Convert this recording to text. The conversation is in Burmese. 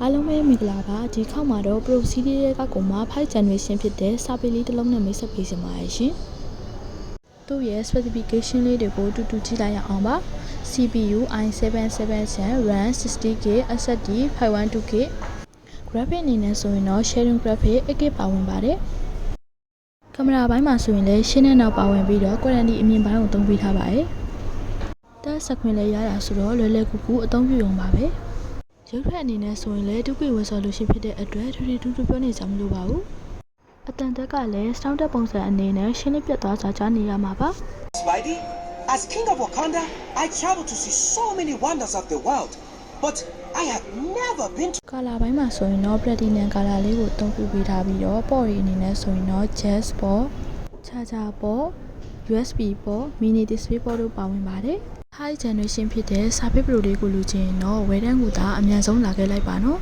အားလုံးပဲမင်္ဂလာပါဒီခေါက်မှာတော့ procedure ရဲ့ကကောင်မှာ5 generation ဖြစ်တဲ့စာပေလေးတစ်လုံးနဲ့မိတ်ဆက်ပေးစင်ပါရရှင်သူ့ရဲ့ specification လေးတွေကိုတူတူကြည့်လိုက်ရအောင်ပါ CPU i777 RAM 60GB SSD 512GB graphic အနေနဲ့ဆိုရင်တော့ sharing graphic 8GB ပါဝင်ပါတယ်ကင်မရာဘိုင်းမှာဆိုရင်လည်းရှင်းတဲ့နောက်ပါဝင်ပြီးတော့ quality အမြင့်ပိုင်းကိုသုံးပေးထားပါတယ်တက်စခွင့်လည်းရတာဆိုတော့လွယ်လွယ်ကူကူအသုံးပြုရုံပါပဲ ရုပ်ဖက်အနေနဲ့ဆိုရင်လည်းဒုက္ခဝယ်ဆော်လူရှိဖြစ်တဲ့အတွက်ထူထူထူထူပြောနေကြမလို့ပါဘူးအတန်တက်ကလည်း sound တက်ပုံစံအနေနဲ့ရှင်းလင်းပြတ်သွားစွာကြားနေရမှာပါ Spidey, as king of Wakanda, I travel to see so many wonders of the world. But I have never been to ကာလာပိုင်းမှာဆိုရင်တော့ platinum ကာလာလေးကိုအသုံးပြုပေးထားပြီးတော့ပေါ့ရီအနေနဲ့ဆိုရင်တော့ jazz ပေါ့ charger ပေါ့ USB ပေါ့ mini display ပေါ့တို့ပါဝင်ပါတယ် high generation ဖြစ်တဲ့စာပေပရိုလေးကိုလူချင်းတော့ဝယ်တန်းကူတာအမြန်ဆုံးလာခဲ့လိုက်ပါနော်